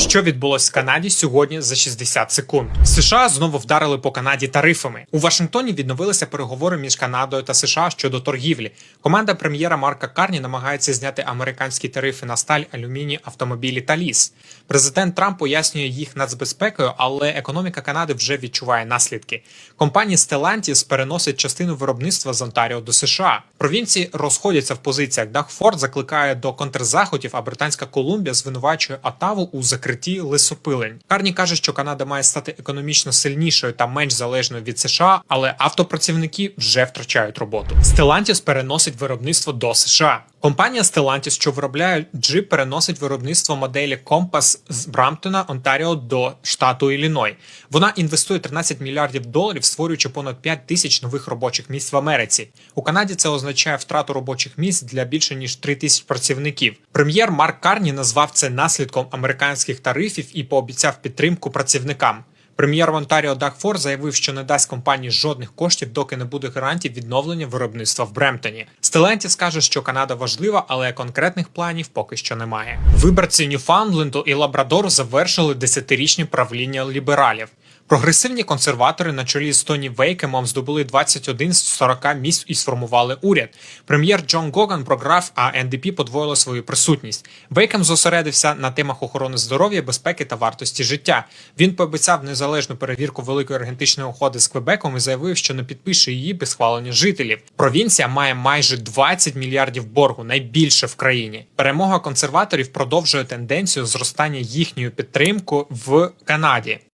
Що відбулось в Канаді сьогодні за 60 секунд? США знову вдарили по Канаді тарифами. У Вашингтоні відновилися переговори між Канадою та США щодо торгівлі. Команда прем'єра Марка Карні намагається зняти американські тарифи на сталь, алюміній, автомобілі та ліс. Президент Трамп пояснює їх нацбезпекою, але економіка Канади вже відчуває наслідки. Компанія Stellantis переносить частину виробництва з Онтаріо до США. Провінції розходяться в позиціях. Дахфорд закликає до контрзаходів, а Британська Колумбія звинувачує Отаву у закритті лисопилень. Карні каже, що Канада має стати економічно сильнішою та менш залежною від США, але автопрацівники вже втрачають роботу. Stellantis переносить виробництво до США. Компанія Stellantis, що виробляє джип, переносить виробництво моделі Compass з Брамптона, Онтаріо до штату Ілліной. Вона інвестує 13 мільярдів доларів, створюючи понад 5 тисяч нових робочих місць в Америці. У Канаді це означає втрату робочих місць для більше ніж 3 тисяч працівників. Прем'єр Марк Карні назвав це наслідком американських тарифів і пообіцяв підтримку працівникам. Прем'єр в Онтаріо Даг Фор заявив, що не дасть компанії жодних коштів, доки не буде гарантій відновлення виробництва в Бремптоні. Стелентіс каже, що Канада важлива, але конкретних планів поки що немає. Виборці Ньюфаундленду і Лабрадору завершили десятирічні правління лібералів. Прогресивні консерватори на чолі з Тоні Вейкемом здобули 21 з 40 місць і сформували уряд. Прем'єр Джон Гоган програв, а НДП подвоїло свою присутність. Вейкем зосередився на темах охорони здоров'я, безпеки та вартості життя. Він пообіцяв незалежну перевірку великої енергетичної угоди з Квебеком і заявив, що не підпише її без схвалення жителів. Провінція має майже 20 мільярдів боргу, найбільше в країні. Перемога консерваторів продовжує тенденцію зростання їхньої підтримки в Канаді.